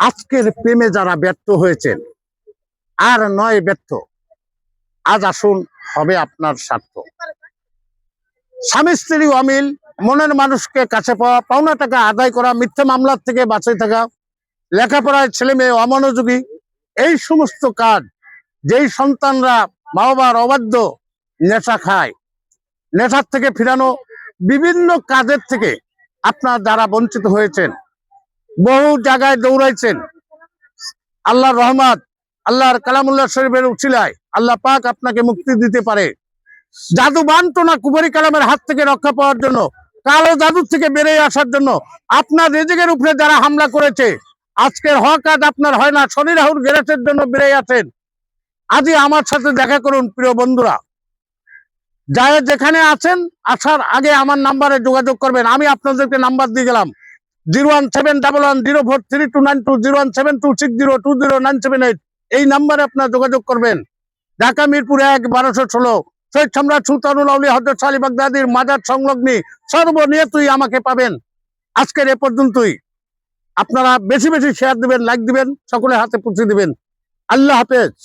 আজকের প্রেমে যারা ব্যর্থ হয়েছেন, আর নয় ব্যর্থ, আজ আসুন, হবে আপনার স্বার্থ। স্বামী, স্ত্রী অমিল, মনের মানুষকে কাছে পাওয়া, পাওনা টাকা আদায় করা, মিথ্যা মামলার থেকে বাঁচে থাকা, লেখাপড়ায় ছেলে মেয়ে অমনোযোগী, এই সমস্ত কাজ যেই সন্তানরা মা বাবার অবাধ্য নেশা খায়, নেশার থেকে ফিরানো, বিভিন্ন কাজের থেকে আপনার দ্বারা বঞ্চিত হয়েছেন বহু জায়গায় দৌড়াইছেন। আল্লাহর রহমত, আল্লাহর কালামুল্লাহ শরীফের উচিলায় আল্লাহ পাক আপনাকে মুক্তি দিতে পারে। জাদু বানতো না কুমারী কালামের হাত থেকে রক্ষা পাওয়ার জন্য, কালো জাদু থেকে বেরিয়ে আসার জন্য আপনার রেজেকের উপরে যারা হামলা করেছে, আজকের হক আজ আপনার হয় না। শনি রাহুর গ্যারেসের জন্য বেড়ে আছেন। আজই আমার সাথে দেখা করুন প্রিয় বন্ধুরা। যারা যেখানে আছেন, আসার আগে আমার নাম্বারে যোগাযোগ করবেন। আমি আপনাদেরকে নাম্বার দিয়ে গেলাম। Zero one seven double one zero four three two nine two zero one seven two six zero two zero nine seven eight এই নাম্বারে আপনার যোগাযোগ করবেন। ঢাকা, মিরপুর এক, বারোশো ষোলো। শহীদ সম্রাট সুলতানুল আউলি হজরত সালি বাগদাদির মাজার সংলগ্নী সর্বনিয়তই আমাকে পাবেন। আজকের এ পর্যন্তই। আপনারা বেশি বেশি শেয়ার দিবেন লাইক দিবেন, সকলের হাতে পৌঁছে দিবেন। আল্লাহ হাফেজ।